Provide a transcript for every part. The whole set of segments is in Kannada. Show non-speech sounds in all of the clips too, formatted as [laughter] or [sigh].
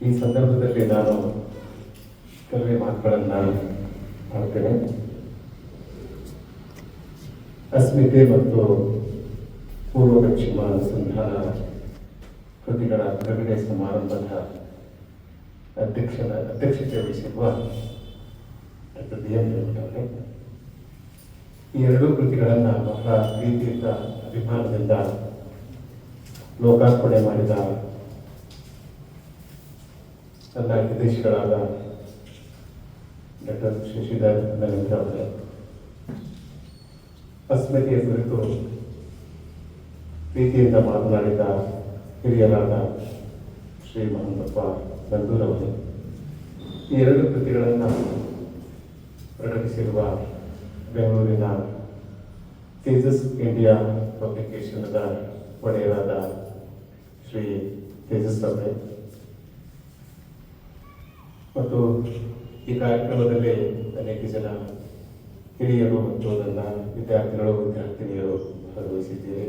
ಈ ಸಂದರ್ಭದಲ್ಲಿ ನಾನು ಕೆಲವೇ ಮಾತುಗಳನ್ನು ಮಾಡ್ತೇನೆ ಅಸ್ಮಿತೆ ಮತ್ತು ಪೂರ್ವ ಪಶ್ಚಿಮ ಅನುಸಂಧಾನ ಕೃತಿಗಳ ಬಿಡುಗಡೆ ಸಮಾರಂಭದ ಅಧ್ಯಕ್ಷನ ಅಧ್ಯಕ್ಷತೆ ವಹಿಸಿರುವ ಡಾಕ್ಟರ್ ಡಿ ಎಂ ಈ ಎರಡೂ ಕೃತಿಗಳನ್ನು ಬಹಳ ಪ್ರೀತಿಯಿಂದ, ಅಭಿಮಾನದಿಂದ ಲೋಕಾರ್ಪಣೆ ಮಾಡಿದ ನನ್ನ ವಿದೇಶಿಗಳಾದ ಡಾಕ್ಟರ್ ಶಶಿಧರ್ ನರೇಂದ್ರ ಅವರೇ ಅಸ್ಮಿತೆಯ ಕುರಿತು ಪ್ರೀತಿಯಿಂದ ಮಾತನಾಡಿದ ಹಿರಿಯರಾದ ಶ್ರೀ ಮಹಂತಪ್ಪ ನಂದೂರವರೇ ಈ ಎರಡು ಕೃತಿಗಳನ್ನು ಪ್ರಕಟಿಸಿರುವ ಬೆಂಗಳೂರಿನ ತೇಜಸ್ ಇಂಡಿಯಾ ಪಬ್ಲಿಕೇಶನ್ದ ಒಡೆಯರಾದ ಶ್ರೀ ತೇಜಸ್ ಅವರೇ ಮತ್ತು ಈ ಕಾರ್ಯಕ್ರಮದಲ್ಲಿ ಅನೇಕ ಜನ ಹಿರಿಯರು ಮತ್ತು ನನ್ನ ವಿದ್ಯಾರ್ಥಿಗಳು, ವಿದ್ಯಾರ್ಥಿನಿಯರು ಭಾಗವಹಿಸಿದ್ದೇವೆ.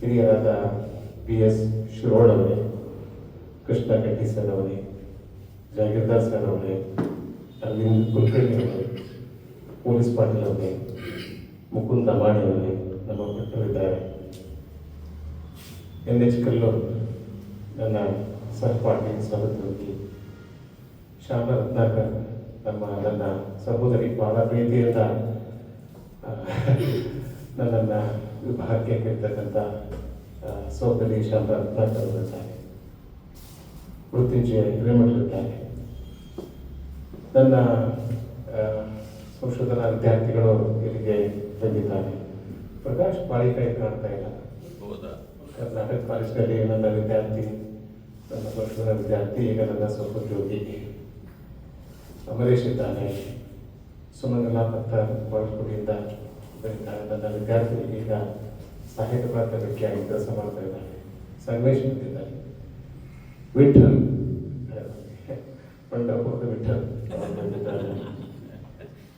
ಹಿರಿಯರಾದ ಪಿ ಎಸ್ ಶಿರೋಳ್ ಅವರೇ, ಕೃಷ್ಣ ಕಟ್ಟಿ ಸರ್ ಅವರೇ ಜಾಗೀರ್ದಾರ್ ಸರ್ ಅವರೇ, ಅರವಿಂದ್ ಕುಲಕರ್ಣಿ ಅವರೇ, ಪೊಲೀಸ್ ಪಾಟೀಲ್ ಅವರೇ, ಮುಕುಂದ್ ಅಂಬಾಣಿ ಅವರೇ ನಮ್ಮ ಪಟ್ಟರಿದ್ದಾರೆ ಎನ್ ಎಚ್ ಕಲ್ಲು ನನ್ನ ಸಹಪಾಠಿ ಸಹೋದ್ಯೋಗಿ ಶ್ಯಾಮ ರತ್ನಾಕರ್ ನಮ್ಮ ನನ್ನ ಸಹೋದರಿ ಬಹಳ ಪ್ರೀತಿಯಿಂದ ನನ್ನನ್ನು ವಿಭಾಗಕ್ಕೆ ಕರೆತಕ್ಕಂಥ ಸಹೋದರಿ ಶ್ಯಾಮ ರತ್ನಾಕರ್ ಅವರಿದ್ದಾರೆ ಮೃತ್ಯುಂಜಯ ಹಿರೇಮಠರಿದ್ದಾರೆ ನನ್ನ ಸಂಶೋಧನಾ ವಿದ್ಯಾರ್ಥಿಗಳು ಇಲ್ಲಿಗೆ ಬಂದಿದ್ದಾರೆ. ಪ್ರಕಾಶ್ ಪಾಳಿಕಾಯಿ ಕಾಣ್ತಾ ಇಲ್ಲ. ಕರ್ನಾಟಕ ಕಾಲೇಜಿನಲ್ಲಿ ನನ್ನ ವಿದ್ಯಾರ್ಥಿ ನನ್ನ ಸಂಶೋಧನಾ ವಿದ್ಯಾರ್ಥಿ ಈಗ ನನ್ನ ಸಹೋದ್ಯೋಗಿ ಇದ್ದಾನೆ ಸುಮಂಗಲ ಭತ್ತ ಬಳಸ್ಕೊಡಿಯಿಂದ ಬಂದಿದ್ದಾನೆ ನನ್ನ ವಿದ್ಯಾರ್ಥಿ ಈಗ ಸಾಹಿತ್ಯ ಪ್ರಾಧ್ಯಾಪಕಿಯಾಗಿ ಕೆಲಸ ಮಾಡ್ತಾ ಇದ್ದಾನೆ. ಸಂಗಮೇಶ್ ಬಂದಿದ್ದಾನೆ ವಿಠಲ್. ಪಂಡಪುರದ ವಿಠಲ್ ಅವರು ಬಂದಿದ್ದಾರೆ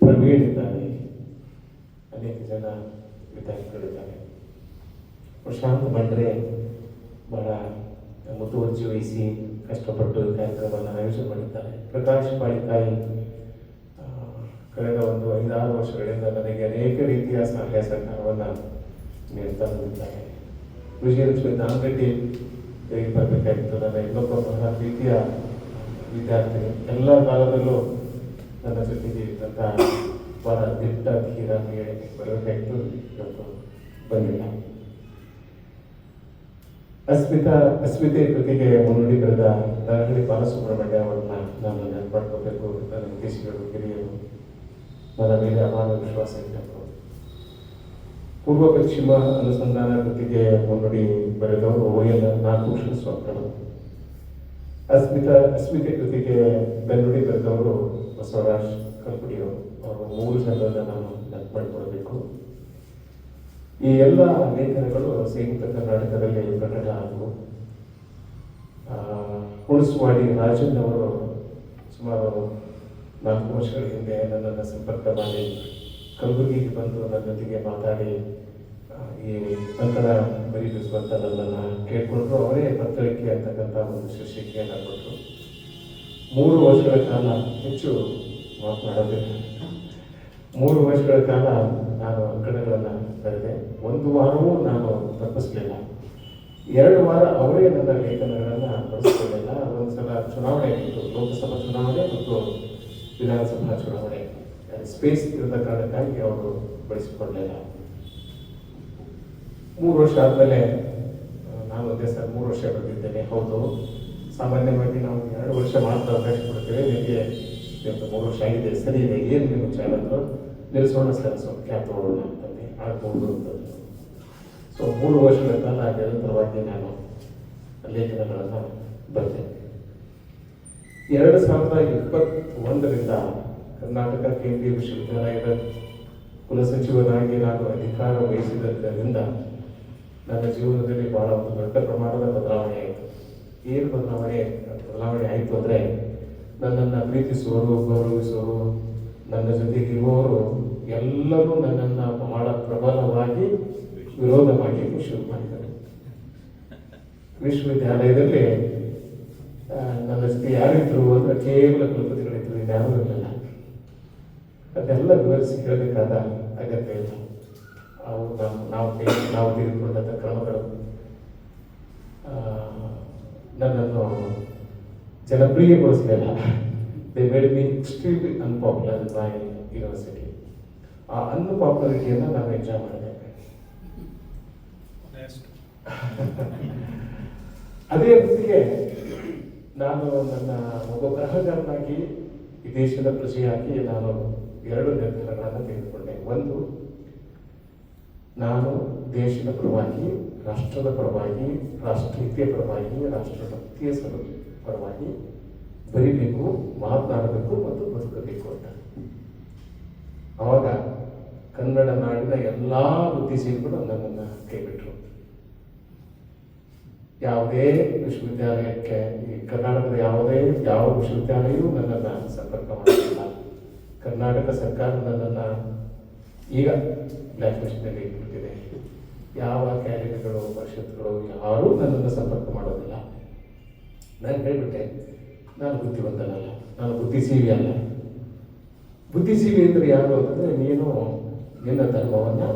ಪ್ರವೀಣ್ ಇದ್ದಾನೆ. ಅನೇಕ ಜನ ವಿದ್ಯಾರ್ಥಿಗಳಿದ್ದಾರೆ ಪ್ರಶಾಂತ್ ಬಂಡ್ರೆ ಬಹಳ ಮುತುವರ್ಜಿ ವಹಿಸಿ ಕಷ್ಟಪಟ್ಟು ಈ ಕಾರ್ಯಕ್ರಮವನ್ನು ಆಯೋಜನೆ ಮಾಡಿದ್ದಾರೆ. ಪ್ರಕಾಶ್ ಪಾಳಿಕಾಯಿ ಕಳೆದ ಒಂದು ಐದಾರು ವರ್ಷಗಳಿಂದ ನನಗೆ ಅನೇಕ ರೀತಿಯ ಸಹಾಯ ಸಹಕಾರವನ್ನು ನೀಡ್ತಾ ಬಂದಿದ್ದಾರೆ. ವಿಜಯಲಕ್ಷ್ಮಿ ನಾಮಗಟ್ಟಿ ಹೇಗೆ ಬರಬೇಕಾಗಿತ್ತು? ನನ್ನ ಇನ್ನೊಬ್ಬ ಬಹಳ ರೀತಿಯ ವಿದ್ಯಾರ್ಥಿ ಎಲ್ಲ ಕಾಲದಲ್ಲೂ ನನ್ನ ಜೊತೆಗೆ ಇದ್ದಂಥ ಬಹಳ ದಿಟ್ಟ ಧೀರ ಹೇಳಿ ಬರಬೇಕಾಗಿತ್ತು. ಇವತ್ತು ಬಂದಿಲ್ಲ. ಅಸ್ಮಿತಾ, ಅಸ್ಮಿತೆ ಕೃತಿಗೆ ಮುನ್ನುಡಿ ಬರೆದ ನರಹಳ್ಳಿ ಬಾಲಸುಬ್ರಹ್ಮಣ್ಯ ಅವರನ್ನ ನಾನು ನೆನಪಾಡ್ಕೋಬೇಕು ನನ್ನ ವಿದೇಶಿಗಳು ಹಿರಿಯರು ನನ್ನ ಮೇಲೆ ಅಪಾರ ವಿಶ್ವಾಸ ಇಟ್ಟವರು ಪೂರ್ವ ಪಶ್ಚಿಮ ಅನುಸಂಧಾನ ಕೃತಿಗೆ ಮುನ್ನುಡಿ ಬರೆದವರು ಓಯನ ನಾಗಭೂಷಣ ಸ್ವಾಮಿಗಳು ಅಸ್ಮಿತಾ, ಅಸ್ಮಿತೆ ಕೃತಿಗೆ ಬೆನ್ನುಡಿ ಬರೆದವರು ಬಸವರಾಜ್ ಕಲ್ಪುಡಿಯವರು ಅವರು. ಮೂರು ಜನರನ್ನ ನಾನು ನೆನಪು ಈ ಎಲ್ಲ ಲೇಖನಗಳು ಸಂಯುಕ್ತ ಕರ್ನಾಟಕದಲ್ಲಿ ಪ್ರಕಟ ಆದವು. ಹುಣಸವಾಡಿ ರಾಜನ್ ಅವರು ಸುಮಾರು ನಾಲ್ಕು ವರ್ಷಗಳ ಹಿಂದೆ ನನ್ನನ್ನು ಸಂಪರ್ಕ ಮಾಡಿ ಕಲಬುರಗಿಗೆ ಬಂದು ನನ್ನ ಜೊತೆಗೆ ಮಾತಾಡಿ ಈ ಅಂಕಣ ಬರೀಬಿಸುವಂತ ನನ್ನನ್ನು ಕೇಳ್ಕೊಂಡ್ರು. ಅವರೇ ಪತ್ರಿಕೆ ಅಂತಕ್ಕಂಥ ಒಂದು ಶೀರ್ಷಿಕೆಯನ್ನು ಕೊಟ್ಟರು ಮೂರು ವರ್ಷಗಳ ಕಾಲ ಹೆಚ್ಚು ಮಾತನಾಡೋದಿಲ್ಲ. ಮೂರು ವರ್ಷಗಳ ಕಾಲ ನಾನು ಅಂಕಣಗಳನ್ನು ಬರೆದೆ ಒಂದು ವಾರವೂ ನಾನು ತಪ್ಪಿಸ್ಲಿಲ್ಲ. ಎರಡು ವಾರ ಅವರೇ ನನ್ನ ಲೇಖನಗಳನ್ನು ಬಳಸ್ಕೊಳ್ಳಿಲ್ಲ ಒಂದ್ಸಲ ಚುನಾವಣೆ ಆಗಿತ್ತು. ಲೋಕಸಭಾ ಚುನಾವಣೆ ಮತ್ತು ವಿಧಾನಸಭಾ ಚುನಾವಣೆ. ಸ್ಪೇಸ್ ಇರದ ಕಾರಣಕ್ಕಾಗಿ ಅವರು ಬಳಸಿಕೊಳ್ಳಲಿಲ್ಲ ಮೂರು ವರ್ಷ ಆದಮೇಲೆ ನಾನು ಒಂದೇ ಸರ್ ಮೂರು ವರ್ಷ ಬಂದಿದ್ದೇನೆ ಹೌದು. ಸಾಮಾನ್ಯವಾಗಿ ನಾವು ಎರಡು ವರ್ಷ ಮಾತ್ರ ಅವಕಾಶ ಕೊಡ್ತೇವೆ. ನಿಮಗೆ ಮೂರು ವರ್ಷ ಆಗಿದೆ. ಸರಿ ಇದೆ ಏನು ನಿಮ್ಮ ಚಾನಲ್ ನಿಲ್ಲಿಸೋಣ ಸರ್. ಸ್ವಲ್ಪ ಕ್ಯಾಪ್ ತಗೊಳ್ಳೋಣ. ಅಂತಂದು ಸೊ ಮೂರು ವರ್ಷಗಳ ಕಾಲ ನಿರಂತರವಾಗಿ ನಾನು ಲೇಖನಗಳನ್ನು ಬರೆದೆ. ಎರಡು ಸಾವಿರದ ಇಪ್ಪತ್ತೊಂದರಿಂದ ಕರ್ನಾಟಕ ಕೇಂದ್ರೀಯ ವಿಶ್ವವಿದ್ಯಾಲಯದ ಕುಲಸಚಿವನಾಗಿ ನಾನು ಅಧಿಕಾರ ವಹಿಸಿದ್ದರಿಂದ ನನ್ನ ಜೀವನದಲ್ಲಿ ಬಹಳ ಒಂದು ದೊಡ್ಡ ಪ್ರಮಾಣದ ಬದಲಾವಣೆ ಆಯಿತು. ಏನು ಬದಲಾವಣೆ ಬದಲಾವಣೆ ಆಯಿತು ಅಂದರೆ ನನ್ನನ್ನು ಪ್ರೀತಿಸುವರು ಗೌರವಿಸುವರು ನನ್ನ ಜೊತೆಗೆ ಇರುವವರು ಎಲ್ಲರೂ ನನ್ನನ್ನು ಬಹಳ ಪ್ರಬಲವಾಗಿ ವಿರೋಧ ಮಾಡಲಿಕ್ಕೆ ಶುರು ಮಾಡಿದರು ವಿಶ್ವವಿದ್ಯಾಲಯದಲ್ಲಿ ನನ್ನ ಜೊತೆ ಯಾರಿದ್ರು ಅಂದರೆ ಕೇವಲ ಕುಲಪತಿಗಳಿದ್ರು ಯಾರು ಇರಲಿಲ್ಲ. ಅದೆಲ್ಲ ವಿವರಿಸಿ ಹೇಳಬೇಕಾದ ಅಗತ್ಯ ಇಲ್ಲ. ಅವು ನಾವು ನಾವು ನಾವು ತೆಗೆದುಕೊಂಡಂಥ ಕ್ರಮಗಳು ನನ್ನನ್ನು ಜನಪ್ರಿಯಗೊಳಿಸಲಿಲ್ಲ. They made me extremely unpopular by university ಆ ಅನ್ಪಾಪ್ಯುಲರಿಟಿಯನ್ನು ನಾವು ಎಂಜಾಯ್ ಮಾಡಬೇಕು ಅದೇ ರೀತಿಗೆ ನಾನು ನನ್ನ ಒಬ್ಬ ಗ್ರಹಗಾರನಾಗಿ ಈ ದೇಶದ ಪ್ರಜೆಯಾಗಿ ನಾನು ಎರಡು ನಿರ್ಧಾರಗಳನ್ನು ತೆಗೆದುಕೊಂಡೆ. ಒಂದು ನಾನು ದೇಶದ ಪರವಾಗಿ ರಾಷ್ಟ್ರದ ಪರವಾಗಿ ರಾಷ್ಟ್ರೀಯತೆಯ ಪರವಾಗಿ ರಾಷ್ಟ್ರಭಕ್ತಿಯ ಪರವಾಗಿ ಬರೀಬೇಕು ಮಾತನಾಡಬೇಕು ಮತ್ತು ಬದುಕಬೇಕು ಅಂತ. ಅವಾಗ ಕನ್ನಡ ನಾಡಿನ ಎಲ್ಲ ಬುದ್ಧಿಜೀವಿಗಳು ನನ್ನನ್ನು ಕೈಬಿಟ್ರು. ಯಾವುದೇ ವಿಶ್ವವಿದ್ಯಾಲಯಕ್ಕೆ ಈ ಕರ್ನಾಟಕದ ಯಾವುದೇ ಯಾವ ವಿಶ್ವವಿದ್ಯಾಲಯವೂ ನನ್ನನ್ನು ಸಂಪರ್ಕ ಮಾಡಲಿಲ್ಲ ಕರ್ನಾಟಕ ಸರ್ಕಾರ ನನ್ನನ್ನು ಈಗ ಬ್ಲ್ಯಾಕ್ ಲಿಸ್ಟ್ನಲ್ಲಿ ಇಟ್ಬಿಟ್ಟಿದೆ. ಯಾವ ಕ್ಯಾರಿಯರ್ಗಳು ಪರಿಷತ್ಗಳು ಯಾರೂ ನನ್ನನ್ನು ಸಂಪರ್ಕ ಮಾಡೋದಿಲ್ಲ. ನಾನು ಹೇಳ್ಬಿಟ್ಟೆ, ನಾನು ಬುದ್ಧಿವಂತನಲ್ಲ, ನಾನು ಬುದ್ಧಿಜೀವಿ ಅಲ್ಲ ಬುದ್ಧಿಜೀವಿ ಅಂದರೆ ಯಾರು ಅಂತಂದರೆ ನೀನು ನಿನ್ನ ಧರ್ಮವನ್ನು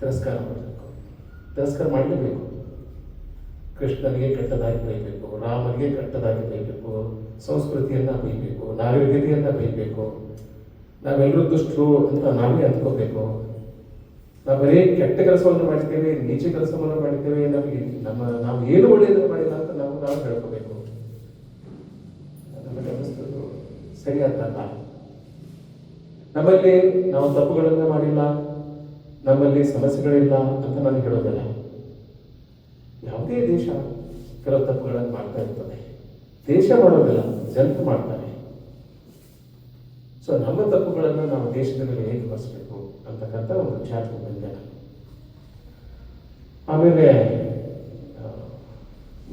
ತಿರಸ್ಕಾರ ಮಾಡಬೇಕು. ತಿರಸ್ಕಾರ ಮಾಡಲೇಬೇಕು. ಕೃಷ್ಣನಿಗೆ ಕೆಟ್ಟದಾಗಿ ಬೈಬೇಕು, ರಾಮನಿಗೆ ಕೆಟ್ಟದಾಗಿ ಬೈಬೇಕು, ಸಂಸ್ಕೃತಿಯನ್ನು ಬೈಬೇಕು ನಾಗರಿಕತೆಯನ್ನು ಬೈಬೇಕು. ನಾವೆಲ್ಲರೂ ದುಷ್ಟರು ಅಂತ ನಾವೇ ಅಂದ್ಕೋಬೇಕು. ನಾವು ಬರೀ ಕೆಟ್ಟ ಕೆಲಸವನ್ನು ಮಾಡ್ತೇವೆ, ನೀಚ ಕೆಲಸವನ್ನು ಮಾಡ್ತೇವೆ, ನಮಗೆ ನಮ್ಮ, ನಾವು ಏನು ಒಳ್ಳೆಯದನ್ನು ಮಾಡಿಲ್ಲ ಅಂತ ನಾವು ನಾವು ಹೇಳ್ಕೋಬೇಕು. ಅನ್ನಿಸ್ತದ್ದು ಸರಿಯಾದಲ್ಲ ನಮ್ಮಲ್ಲಿ ನಾವು ತಪ್ಪುಗಳನ್ನು ಮಾಡಿಲ್ಲ, ನಮ್ಮಲ್ಲಿ ಸಮಸ್ಯೆಗಳಿಲ್ಲ ಅಂತ ನಾನು ಹೇಳೋದಿಲ್ಲ. ಯಾವುದೇ ದೇಶ ಕೆಲವು ತಪ್ಪುಗಳನ್ನು ಮಾಡ್ತಾ ಇರ್ತದೆ. ದೇಶ ಮಾಡೋದಿಲ್ಲ, ಜನರು ಮಾಡ್ತಾರೆ. ಸೊ ನಮ್ಮ ತಪ್ಪುಗಳನ್ನು ನಾವು ದೇಶದ ಮೇಲೆ ಹೇಗೆ ಬರ್ಸ್ಬೇಕು ಅಂತಕ್ಕಂಥ ಒಂದು ವಿಚಾರ ಬಂದೆ ನಾನು ಆಮೇಲೆ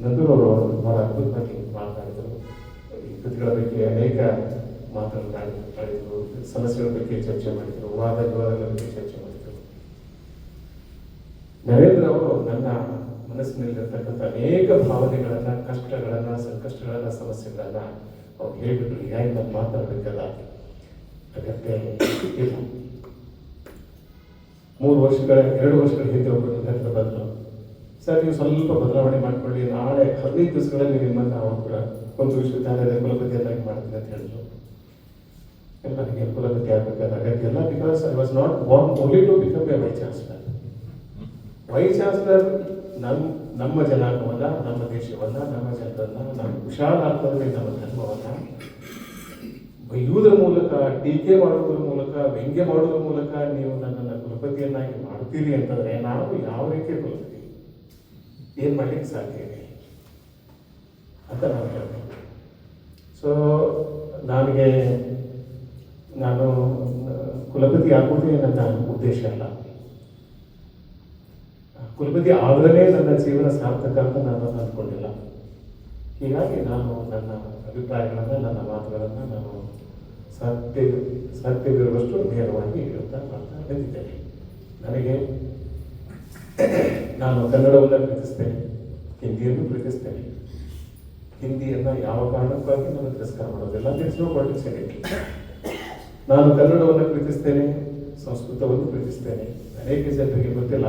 ನಂದೂರವರು ಬಹಳ ಅದ್ಭುತವಾಗಿ ಮಾತನಾಡಿದರು ಈ ಕೃತಿಗಳ ಬಗ್ಗೆ ಅನೇಕ ಮಾತನಾಡಿದರು ಸಮಸ್ಯೆಗಳ ಬಗ್ಗೆ ಚರ್ಚೆ ಮಾಡಿದರು ವಾದ ವಿವಾದಗಳ ಬಗ್ಗೆ ಚರ್ಚೆ ಮಾಡಿದರು ನರೇಂದ್ರ ಅವರು ನನ್ನ ಮನಸ್ಸಿನಲ್ಲಿರ್ತಕ್ಕಂಥ ಅನೇಕ ಭಾವನೆಗಳನ್ನ, ಕಷ್ಟಗಳನ್ನ, ಸಂಕಷ್ಟಗಳನ್ನ, ಸಮಸ್ಯೆಗಳನ್ನ ಅವ್ರು ಹೇಳ್ಬಿಟ್ರು ಹೀಗಾಗಿ ನಾನು ಮಾತಾಡಬೇಕಲ್ಲ? ಅಗತ್ಯ ಇಲ್ಲ. ಮೂರು ವರ್ಷಗಳ, ಎರಡು ವರ್ಷಗಳ ಹಿಂದೆ ಒಬ್ಬರು ಹತ್ರ ಬಂದರು ಸರ್, ನೀವು ಸ್ವಲ್ಪ ಬದಲಾವಣೆ ಮಾಡ್ಕೊಳ್ಳಿ. ನಾಳೆ ಹದಿನೈದು ದಿವಸಗಳಲ್ಲಿ ನಿಮ್ಮನ್ನು ಅವರು ಕೂಡ ಒಂದು ವಿಶ್ವವಿದ್ಯಾಲಯದ ಕುಲಪತಿಯನ್ನಾಗಿ ಮಾಡ್ತೀನಿ ಅಂತ ಹೇಳಿದ್ರು. ಇಲ್ಲ ನನಗೆ ಕುಲಪತಿ ಆಗಬೇಕಾದ ಅಗತ್ಯ ಇಲ್ಲ because I was not born only to become a vice chancellor why chancellor ನಮ್ಮ ನಮ್ಮ ಜನಾಂಗವನ್ನ ನಮ್ಮ ದೇಶವನ್ನ ನಮ್ಮ ಜನರನ್ನ ನಮ್ಮ ವಿಶಾಲಾರ್ಥದಲ್ಲಿ ನಮ್ಮ ಧರ್ಮವನ್ನ ಬೈಯುವುದರ ಮೂಲಕ, ಟೀಕೆ ಮಾಡುವುದರ ಮೂಲಕ, ವ್ಯಂಗ್ಯ ಮಾಡುವುದರ ಮೂಲಕ ನೀವು ನನ್ನನ್ನು ಕುಲಪತಿಯನ್ನಾಗಿ ಮಾಡ್ತೀರಿ ಅಂತಂದ್ರೆ ನಾವು ಯಾವ ರೀತಿ ಕುಲಪತಿ? ಏನ್ ಮಾಡ್ಲಿಕ್ಕೆ ಸಾಧ್ಯ ಇದೆ? ಅಂತ ನಾನು ಹೇಳ್ಬೋದು ಸೊ ನನಗೆ ನಾನು ಕುಲಪತಿ ಆಗುವುದೇ ನನ್ನ ಉದ್ದೇಶ ಅಲ್ಲ. ಕುಲಪತಿ ಆದ್ರೆ ನನ್ನ ಜೀವನ ಸಾರ್ಥಕ ಅಂತ ನಾನು ಅಂದ್ಕೊಂಡಿಲ್ಲ. ಹೀಗಾಗಿ ನಾನು ನನ್ನ ಅಭಿಪ್ರಾಯಗಳನ್ನು, ನನ್ನ ಮಾತುಗಳನ್ನು ನಾನು ಸಾಧ್ಯ, ಸಾಧ್ಯವಿರುವಷ್ಟು ನೇರವಾಗಿ ಹೇಳ್ತಾ ಮಾಡ್ತಾ ಬಂದಿದ್ದೇನೆ. ನನಗೆ ನಾನು ಕನ್ನಡವನ್ನು ಪ್ರೀತಿಸ್ತೇನೆ, ಹಿಂದಿಯನ್ನು ಪ್ರೀತಿಸ್ತೇನೆ. ಹಿಂದಿಯನ್ನು ಯಾವ ಕಾರಣಕ್ಕಾಗಿ ನಾನು ತಿರಸ್ಕಾರ ಮಾಡೋದಿಲ್ಲ ದಿಟ್ಸ್ ನೋ ಪಾಲಿಟಿಕ್ಸ್ ನಾನು ಕನ್ನಡವನ್ನು ಪ್ರೀತಿಸ್ತೇನೆ, ಸಂಸ್ಕೃತವನ್ನು ಪ್ರೀತಿಸ್ತೇನೆ. ಅನೇಕ ಜನರಿಗೆ ಗೊತ್ತಿಲ್ಲ.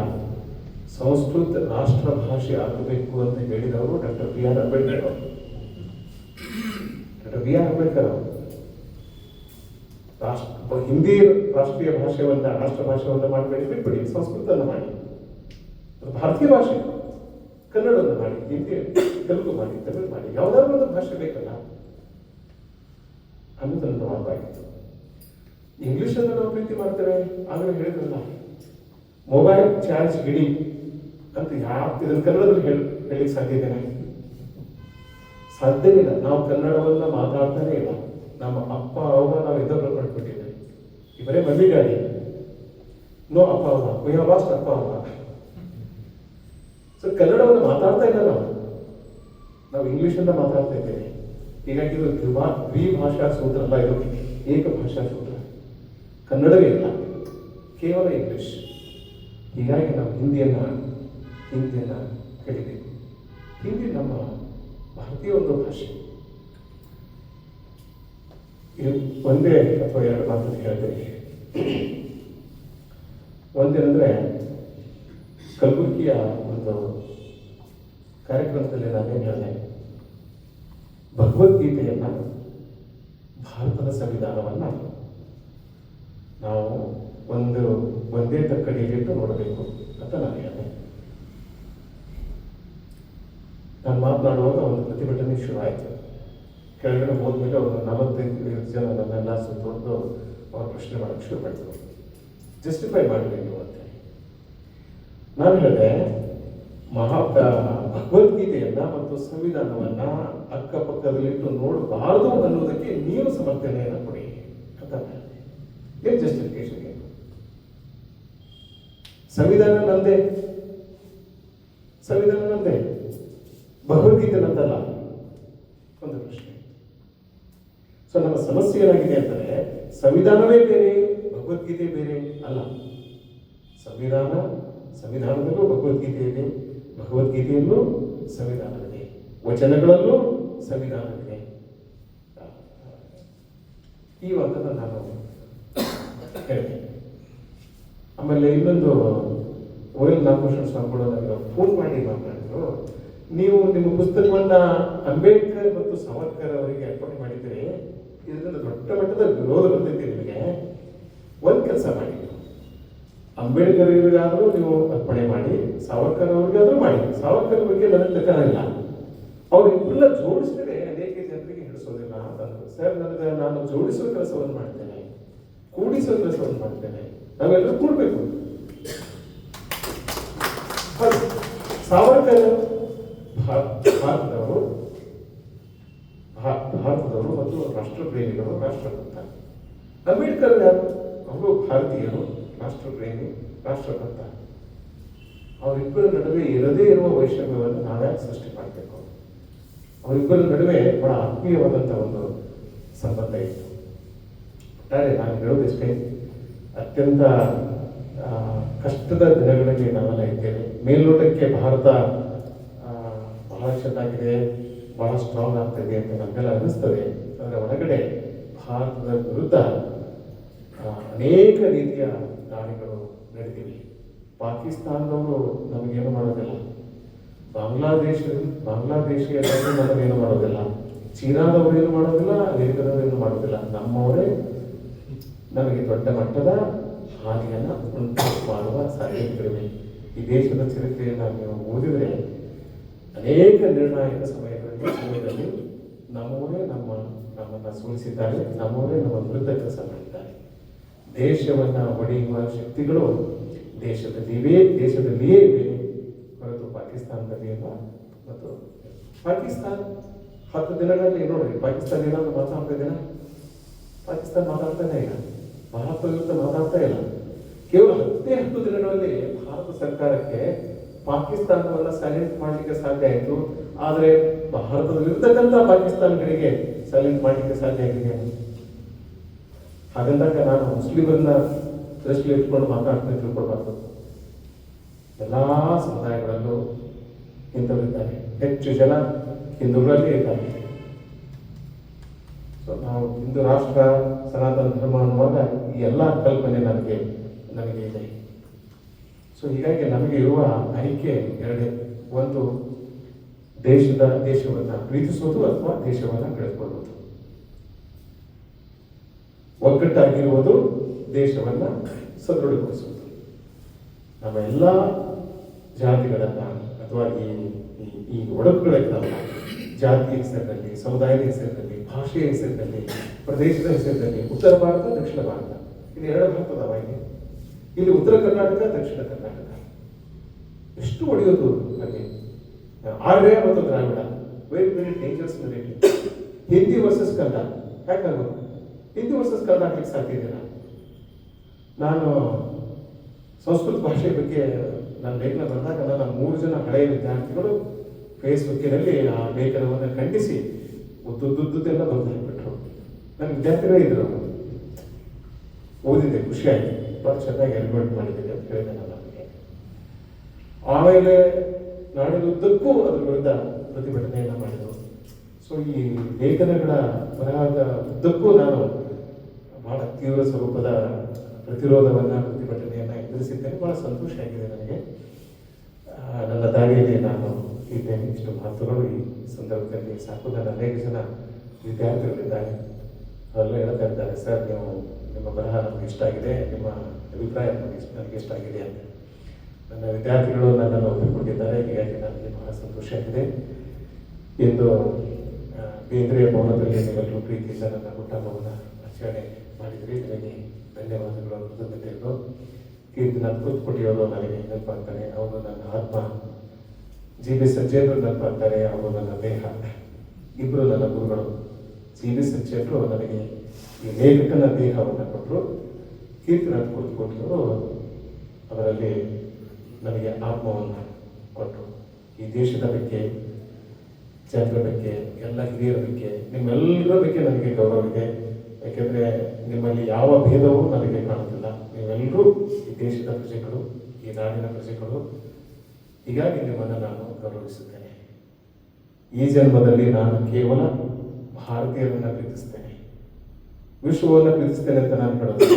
ಸಂಸ್ಕೃತ ರಾಷ್ಟ್ರ ಭಾಷೆ ಆಗಬೇಕು ಅಂತ ಹೇಳಿದವರು ಡಾಕ್ಟರ್ ಬಿ ಆರ್ ಅಂಬೇಡ್ಕರ್ ಅವರು. ಡಾಕ್ಟರ್ ಬಿ ಆರ್ ಅಂಬೇಡ್ಕರ್ ಅವರು. ರಾಷ್ಟ್ರ, ಹಿಂದಿ ರಾಷ್ಟ್ರೀಯ ಭಾಷೆಯನ್ನ ರಾಷ್ಟ್ರ ಭಾಷೆಯನ್ನ ಮಾಡಬೇಡಿ, ಬಿಟ್ಬಿಡಿ. ಸಂಸ್ಕೃತವನ್ನು ಮಾಡಿ. ಭಾರತೀಯ ಭಾಷೆ. ಕನ್ನಡವನ್ನು ಮಾಡಿ, ಹಿಂದಿ, ತೆಲುಗು ಮಾಡಿ, ತಮಿಳು ಮಾಡಿ. ಯಾವುದಾದ್ರೂ ಒಂದು ಭಾಷೆ ಬೇಕಲ್ಲ. ಅನ್ನೋದನ್ನು ವಾದವಾಗಿತ್ತು ಇಂಗ್ಲಿಷನ್ನು ನಾವು ಪ್ರೀತಿ ಮಾಡ್ತೇವೆ ಆಗಲೇ ಹೇಳಿದ್ರಲ್ಲ ಮೊಬೈಲ್ ಚಾರ್ಜ್ ಹಿಡಿ ಅಂತ ಯಾವ ಇದನ್ನು ಕನ್ನಡದಲ್ಲಿ ಹೇಳಿ ಹೇಳಿಕ್ಕೆ ಸಾಧ್ಯ ಇಲ್ಲ. ಸಾಧ್ಯವಿಲ್ಲ ನಾವು ಕನ್ನಡವನ್ನ ಮಾತಾಡ್ತಾನೆ ಇಲ್ಲ. ನಮ್ಮ ಅಪ್ಪ ಅವ್ರ ನಾವು ಇದನ್ನು ಪಡ್ಬಿಟ್ಟಿದ್ದೇವೆ ಇವರೇ ಮಮ್ಮಿ ಗಾಡಿ ನೋ ಅಪ್ಪ ಅವ್ರ ವಿ ಹ್ಯಾವ್ ಲಾಸ್ಟ್ ಅಪ್ಪ ಅವ್ರ ಸೊ ಕನ್ನಡವನ್ನು ಮಾತಾಡ್ತಾ ಇಲ್ಲ ನಾವು. ನಾವು ಇಂಗ್ಲೀಷನ್ನು ಮಾತಾಡ್ತಾ ಇದ್ದೇವೆ. ಹೀಗಾಗಿ ಇದು ದ್ವಿಭಾ, ದ್ವಿಭಾಷಾ ಸೂತ್ರ ಅಲ್ಲ ಇದು. ಏಕ ಭಾಷಾ ಕನ್ನಡವೇ ಇಲ್ಲ, ಕೇವಲ ಇಂಗ್ಲಿಷ್ ಹೀಗಾಗಿ ನಾವು ಹಿಂದಿಯನ್ನ ಹಿಂದಿಯನ್ನ ಕಲಿಬೇಕು. ಹಿಂದಿ ನಮ್ಮ ಭಾರತೀಯ ಒಂದು ಭಾಷೆ. ಇದು ಒಂದೇ ಅಥವಾ ಎರಡು ಮಾತನ್ನು ಹೇಳ್ತೇನೆ. ಒಂದೇನೆಂದರೆ, ಕಲಬುರಗಿಯ ಒಂದು ಕಾರ್ಯಕ್ರಮದಲ್ಲಿ ನಾನೇನು ಹೇಳಿದೆ? ಭಗವದ್ಗೀತೆಯನ್ನ ಭಾರತದ ಸಂವಿಧಾನವನ್ನ ನಾವು ಒಂದು, ಒಂದೇ ತಕ್ಕಡಿಯಲ್ಲಿಟ್ಟು ನೋಡಬೇಕು ಅಂತ ನಾನು ಹೇಳಿದೆ. ನಾನು ಮಾತನಾಡುವಾಗ ಒಂದು ಪ್ರತಿಭಟನೆ ಶುರು ಆಯಿತು ಕೆಳಗಡೆ ಹೋದ್ಮೇಲೆ ಅವರು ನಲವತ್ತೈದು ಜನ ನನ್ನೆಲ್ಲ ಸುತ್ತೊಂದು ಅವ್ರು ಪ್ರಶ್ನೆ ಮಾಡಕ್ಕೆ ಶುರು ಮಾಡಿದ್ರು. ಜಸ್ಟಿಫೈ ಮಾಡಬೇಕು ಅಂತ ನಾನು ಹೇಳಿದೆ ಮಹಾ ಭಗವದ್ಗೀತೆಯನ್ನ ಮತ್ತು ಸಂವಿಧಾನವನ್ನ ಅಕ್ಕಪಕ್ಕದಲ್ಲಿಟ್ಟು ನೋಡಬಾರದು ಅನ್ನೋದಕ್ಕೆ ನೀವು ಸಮರ್ಥನೆಯನ್ನು ಕೊಡಿ. ಏನ್ ಜಸ್ಟಿಫಿಕೇಶನ್ ಸಂವಿಧಾನ ನಂದೇ ಸಂವಿಧಾನ ನಂದೇ ಭಗವದ್ಗೀತೆ ನಂತಲ್ಲ ಒಂದು ಪ್ರಶ್ನೆ. ಸೊ ನಮ್ಮ ಸಮಸ್ಯೆ ಏನಾಗಿದೆ ಅಂತಂದ್ರೆ ಸಂವಿಧಾನವೇ ಬೇರೆ ಭಗವದ್ಗೀತೆ ಬೇರೆ ಅಲ್ಲ. ಸಂವಿಧಾನ ಸಂವಿಧಾನದಲ್ಲೂ ಭಗವದ್ಗೀತೆ ಇದೆ ಭಗವದ್ಗೀತೆಯಲ್ಲೂ ಸಂವಿಧಾನವಿದೆ ವಚನಗಳಲ್ಲೂ ಸಂವಿಧಾನವಿದೆ ಈ ವಾದನ ನಾನು [laughs] ಆಮೇಲೆ ಇನ್ನೊಂದು ಓ ಎಲ್ ನಾಗಭೂಷಣ ಫೋನ್ ಮಾಡಿ ಮಾತನಾಡಿದ್ರು ನೀವು ನಿಮ್ಮ ಪುಸ್ತಕವನ್ನ ಅಂಬೇಡ್ಕರ್ ಮತ್ತು ಸಾವರ್ಕರ್ ಅವರಿಗೆ ಅರ್ಪಣೆ ಮಾಡಿದ್ದೀರಿ. ಇದರಿಂದ ದೊಡ್ಡ ಮಟ್ಟದ ವಿರೋಧ ಬರ್ತೈತಿ ನಿಮಗೆ. ಒಂದು ಕೆಲಸ ಮಾಡಿ. ಅಂಬೇಡ್ಕರ್ ಅವರಿಗಾದರೂ ನೀವು ಅರ್ಪಣೆ ಮಾಡಿ, ಸಾವರ್ಕರ್ ಅವರಿಗಾದ್ರೂ ಮಾಡಿ. ಸಾವರ್ಕರ್ ಬಗ್ಗೆ ನನಗೆ ಇಲ್ಲ ಅವರಿಬ್ಬರನ್ನ ಜೋಡಿಸಿದ್ರೆ ಅನೇಕ ಜನರಿಗೆ ಹಿಡಿಸೋದಿಲ್ಲ ಅಂತ ಸರ್, ನನಗೆ ನಾನು ಜೋಡಿಸುವ ಕೆಲಸವನ್ನು ಮಾಡ್ತೇನೆ. ಕೂಡಿಸುವ ಕೆಲಸವನ್ನು ಮಾಡ್ತೇನೆ. ನಾವೆಲ್ಲರೂ ಕೂಡಬೇಕು. ಸಾವರ್ಕರ್ ಭಾರತದವರು ಭಾರತದವರು ಮತ್ತು ರಾಷ್ಟ್ರಪ್ರೇಮಿಗಳು ರಾಷ್ಟ್ರಭಕ್ತ ಅಂಬೇಡ್ಕರ್ ಯಾರು ಅವರು ಭಾರತೀಯರು, ರಾಷ್ಟ್ರಪ್ರೇಮಿ ರಾಷ್ಟ್ರಭಕ್ತ ಅವರಿಬ್ಬರ ನಡುವೆ ಇರದೇ ಇರುವ ವೈಷಮ್ಯವನ್ನು ನಾವ್ಯಾಕೆ ಸೃಷ್ಟಿ ಮಾಡಬೇಕು. ಅವರಿಬ್ಬರ ನಡುವೆ ಬಹಳ ಆತ್ಮೀಯವಾದಂಥ ಒಂದು ಸಂಬಂಧ ಇತ್ತು. ಒಟ್ಟಾರೆ ನಾನು ಹೇಳೋದಿಷ್ಟೇ ಅತ್ಯಂತ ಕಷ್ಟದ ದಿನಗಳಲ್ಲಿ ನಾವೆಲ್ಲ ಇದ್ದೇವೆ. ಮೇಲ್ನೋಟಕ್ಕೆ ಭಾರತ ಬಹಳ ಚೆನ್ನಾಗಿದೆ, ಬಹಳ ಸ್ಟ್ರಾಂಗ್ ಆಗ್ತದೆ ಅಂತ ನಮಗೆಲ್ಲ ಅನ್ನಿಸ್ತದೆ. ಅದರ ಒಳಗಡೆ ಭಾರತದ ವಿರುದ್ಧ ಅನೇಕ ರೀತಿಯ ದಾಳಿಗಳು ನಡೆದಿವೆ. ಪಾಕಿಸ್ತಾನದವರು ನಮಗೇನು ಮಾಡೋದಿಲ್ಲ. ಬಾಂಗ್ಲಾದೇಶ ಬಾಂಗ್ಲಾದೇಶಿಯರು ನಮಗೇನು ಮಾಡೋದಿಲ್ಲ. ಚೀನಾದವರು ಏನು ಮಾಡೋದಿಲ್ಲ, ಅಮೆರಿಕದವರು ಏನು ಮಾಡೋದಿಲ್ಲ. ನಮ್ಮವರೇ ನಮಗೆ ದೊಡ್ಡ ಮಟ್ಟದ ಹಾನಿಯನ್ನು ಉಂಟು ಮಾಡುವ ಸಾಧ್ಯತೆಗಳಿವೆ. ಈ ದೇಶದ ಚರಿತ್ರೆಯನ್ನು ನೀವು ಓದಿದರೆ ಅನೇಕ ನಿರ್ಣಾಯಕ ಸಮಯಗಳಲ್ಲಿ ಸಮಯದಲ್ಲಿ ನಮ್ಮವರೇ ನಮ್ಮ ನಮ್ಮನ್ನು ಸೋಲಿಸಿದ್ದಾರೆ, ನಮ್ಮವರೇ ನಮ್ಮ ವಿರುದ್ಧ ಕೆಲಸ ಮಾಡಿದ್ದಾರೆ. ದೇಶವನ್ನು ಒಡೆಯುವ ಶಕ್ತಿಗಳು ದೇಶದಲ್ಲಿವೆ, ದೇಶದಲ್ಲಿಯೇ ಇವೆ ಹೊರತು ಪಾಕಿಸ್ತಾನದಲ್ಲಿ ಇಲ್ಲ ಮತ್ತು ಪಾಕಿಸ್ತಾನ ಹತ್ತು ದಿನಗಳಲ್ಲಿ ನೋಡ್ರಿ, ಪಾಕಿಸ್ತಾನ ಏನಾದ್ರು ಮಾತಾಡ್ತಾ ಇದೆಯಾ ಪಾಕಿಸ್ತಾನ ಮಾತಾಡ್ತಾನೆ ಇಲ್ಲ. ಭಾರತ ವಿರುದ್ಧ ಮಾತಾಡ್ತಾ ಇಲ್ಲ. ಕೇವಲ ಹತ್ತೇ ಹತ್ತು ದಿನಗಳಲ್ಲಿ ಭಾರತ ಸರ್ಕಾರಕ್ಕೆ ಪಾಕಿಸ್ತಾನವನ್ನ ಸೈಲೆಂಟ್ ಮಾಡಲಿಕ್ಕೆ ಸಾಧ್ಯ ಆಯಿತು. ಆದರೆ ಭಾರತದ ವಿರುದ್ಧಕ್ಕಂತ ಪಾಕಿಸ್ತಾನಗಳಿಗೆ ಸೈಲೆಂಟ್ ಮಾಡಲಿಕ್ಕೆ ಸಾಧ್ಯ ಆಗಿದೆ. ಹಾಗಂದಾಗ ನಾನು ಮುಸ್ಲಿಮರನ್ನ ದೃಷ್ಟಿಯಲ್ಲಿ ಇಟ್ಕೊಂಡು ಮಾತಾಡ್ತೀನಿ ತಿಳ್ಕೊಳ್ಬಾರ್ದು. ಎಲ್ಲ ಸಮುದಾಯಗಳಲ್ಲೂ ಇಂಥವರಿದ್ದಾರೆ ಹೆಚ್ಚು ಜನ ಹಿಂದೂಗಳಲ್ಲಿ ಇದ್ದಾರೆ. ನಾವು ಹಿಂದೂ ರಾಷ್ಟ್ರ ಸನಾತನ ಧರ್ಮ ಅನ್ನುವಾಗ ಈ ಎಲ್ಲ ಕಲ್ಪನೆ ನನಗೆ ನನಗೆ ಇದೆ. ಸೊ ಹೀಗಾಗಿ ನಮಗೆ ಇರುವ ಆಯ್ಕೆ ಎರಡೇ. ಒಂದು, ದೇಶದ ದೇಶವನ್ನು ಪ್ರೀತಿಸೋದು ಅಥವಾ ದೇಶವನ್ನು ಕಳೆದುಕೊಳ್ಳುವುದು ಒಗ್ಗಟ್ಟಾಗಿರುವುದು ದೇಶವನ್ನು ಸದೃಢಗೊಳಿಸುವುದು. ನಮ್ಮ ಎಲ್ಲ ಜಾತಿಗಳನ್ನ ಅಥವಾ ಈ, ಈ- ಈ ಜಾತಿ ಹೆಸರಿನಲ್ಲಿ ಸಮುದಾಯದ ಹೆಸರಿನಲ್ಲಿ ಭಾಷೆಯ ಹೆಸರಿನಲ್ಲಿ, ಪ್ರದೇಶದ ಹೆಸರಿನಲ್ಲಿ ಉತ್ತರ ಭಾರತ, ದಕ್ಷಿಣ ಭಾರತ. ಇಲ್ಲಿ ಎರಡು ಭಾಗದ ಇಲ್ಲಿ ಇಲ್ಲಿ ಉತ್ತರ ಕರ್ನಾಟಕ, ದಕ್ಷಿಣ ಕರ್ನಾಟಕ. ಎಷ್ಟು ಒಡೆಯೋದು ಅಲ್ಲಿ. ಆರ್ಯ ಮತ್ತು Dravida. Very very dangerous narrative Hindi versus Kannada ಯಾಕಾಗೋದು Hindi versus Kannada ಹಾಕ್ಲಿಕ್ಕೆ ಸಾಧ್ಯ ಇದೆಯಲ್ಲ ನಾನು ಸಂಸ್ಕೃತ ಭಾಷೆ ಬಗ್ಗೆ, ನನ್ನ ಲೇಖನ ಬಂದಾಗ ನನ್ನ ಮೂರು ಜನ ಹಳೆಯ ವಿದ್ಯಾರ್ಥಿಗಳು ಫೇಸ್ಬುಕ್ಕಿನಲ್ಲಿ ಆ ಲೇಖನವನ್ನು ಖಂಡಿಸಿ ಉದ್ದುದ್ದುದ್ದೆಲ್ಲ ಬಂದು ಹಾಕ್ಬಿಟ್ರು ನನ್ನ ವಿದ್ಯಾರ್ಥಿಗಳೇ ಇದ್ರು ಓದಿದ್ದೆ ಖುಷಿ ಆಯ್ತು ಬಹಳ ಚೆನ್ನಾಗಿ ಎಲಿಮೆಂಟ್ ಮಾಡಿದ್ದೀನಿ ಅಂತ ಹೇಳಿದೆ ನಾನು ಅವರಿಗೆ. ಆಮೇಲೆ ನಾಡಿನುದ್ದಕ್ಕೂ ಅದ್ರ ವಿರುದ್ಧ ಪ್ರತಿಭಟನೆಯನ್ನ ಮಾಡಿದರು. ಸೊ ಈ ಲೇಖನಗಳ ಬರಹದ ಉದ್ದಕ್ಕೂ ನಾನು ಬಹಳ ತೀವ್ರ ಸ್ವರೂಪದ ಪ್ರತಿರೋಧವನ್ನು, ಪ್ರತಿಭಟನೆಯನ್ನು ಎದುರಿಸಿದ್ದೇನೆ. ಬಹಳ ಸಂತೋಷ ಆಗಿದೆ ನನಗೆ. ನನ್ನ ದಾರಿಯಲ್ಲಿ ನಾನು ಇದ್ದೇನೆ ಇಷ್ಟು ಮಾತುಗಳು ಈ ಸಂದರ್ಭದಲ್ಲಿ ಸಾಕು ನನ್ನ ಅನೇಕ ಜನ ವಿದ್ಯಾರ್ಥಿಗಳಿದ್ದಾರೆ ಅವರೆಲ್ಲ ಹೇಳ್ತಾ ಇದ್ದಾರೆ ಸರ್, ನೀವು ನಿಮ್ಮ ಬರಹ ನಮಗೆ ಇಷ್ಟ ಆಗಿದೆ, ನಿಮ್ಮ ಅಭಿಪ್ರಾಯ ನಮಗೆ ಇಷ್ಟ, ನನಗೆ ಇಷ್ಟ ಆಗಿದೆ ಅಂತ. ನನ್ನ ವಿದ್ಯಾರ್ಥಿಗಳು ನನ್ನನ್ನು ಒಪ್ಪಿಕೊಂಡಿದ್ದಾರೆ. ಹೀಗಾಗಿ ನನಗೆ ಬಹಳ ಸಂತೋಷ ಆಗಿದೆ. ಎಂದು ಕೇಂದ್ರೀಯ ಭವನದಲ್ಲಿ ನೀವೆಲ್ಲರೂ ಪ್ರೀತಿಯಿಂದ ನನ್ನ ಹುಟ್ಟಹಬ್ಬವನ್ನು ಆಚರಣೆ ಮಾಡಿದ್ರಿ. ನಿಮಗೆ ಧನ್ಯವಾದಗಳು. ಕೃತಜ್ಞತೆಗಳು ಕೀರ್ತಿನಾಥ್ ಕೂತ್ಕೊಟ್ಟಿರೋದು ನನಗೆ ನೆನಪಾಗ್ತಾನೆ ಅವನು ನನ್ನ ಆತ್ಮ. ಜಿ ಬಿ ಸಜ್ಜೇಂದ್ರ ಅಂತಾರೆ ಅವರು ನನ್ನ ದೇಹ. ಇಬ್ಬರು ನನ್ನ ಗುರುಗಳು. ಜಿ ಬಿ ನನಗೆ ಈ ಲೇಖಕನ ದೇಹವನ್ನು ಕೊಟ್ಟರು. ಕೀರ್ತಿನಾಥ್ ಕೂತ್ಕೊಟ್ಟಿಯವರು ಅದರಲ್ಲಿ ನನಗೆ ಆತ್ಮವನ್ನು ಕೊಟ್ಟರು. ಈ ದೇಶದ ಬಗ್ಗೆ, ಜನರ ಬಗ್ಗೆ, ಎಲ್ಲ ಹಿರಿಯರ ಬಗ್ಗೆ, ನಿಮ್ಮೆಲ್ಲರ ಬಗ್ಗೆ ನನಗೆ ಗೌರವ ಇದೆ. ಯಾಕೆಂದರೆ ನಿಮ್ಮಲ್ಲಿ ಯಾವ ಭೇದವೂ ನನಗೆ ಕಾಣುತ್ತಿಲ್ಲ. ನೀವೆಲ್ಲರೂ ಈ ದೇಶದ ಪ್ರಜೆಗಳು, ಈ ನಾಡಿನ ಪ್ರಜೆಗಳು. ಹೀಗಾಗಿ ನಿಮ್ಮನ್ನು ನಾನು ಗೌರವಿಸುತ್ತೇನೆ. ಈ ಜನ್ಮದಲ್ಲಿ ನಾನು ಕೇವಲ ಭಾರತೀಯರನ್ನು ಪ್ರೀತಿಸ್ತೇನೆ ವಿಶ್ವವನ್ನು ಪ್ರೀತಿಸ್ತೇನೆ ಅಂತ ನಾನು ಹೇಳೋದು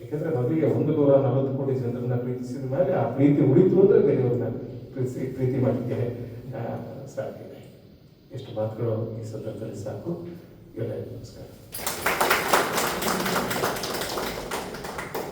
ಯಾಕಂದ್ರೆ ಮೊದಲಿಗೆ ಒಂದು ನೂರ ನಲವತ್ತು ಕೋಟಿ ಜನರನ್ನ ಪ್ರೀತಿಸಿದ ಮೇಲೆ ಆ ಪ್ರೀತಿ ಉಳಿತು ಅಂದ್ರೆ ಬೇರೆಯವ್ರನ್ನ ಪ್ರೀತಿಸಿ ಪ್ರೀತಿ ಮಾಡಲಿಕ್ಕೆ ಆ, ಸಾಧ್ಯ ಇದೆ ಎಷ್ಟು ಮಾತುಗಳು ಈ ಸಂದರ್ಭದಲ್ಲಿ ಸಾಕು. ಎಲ್ಲ ನಮಸ್ಕಾರ.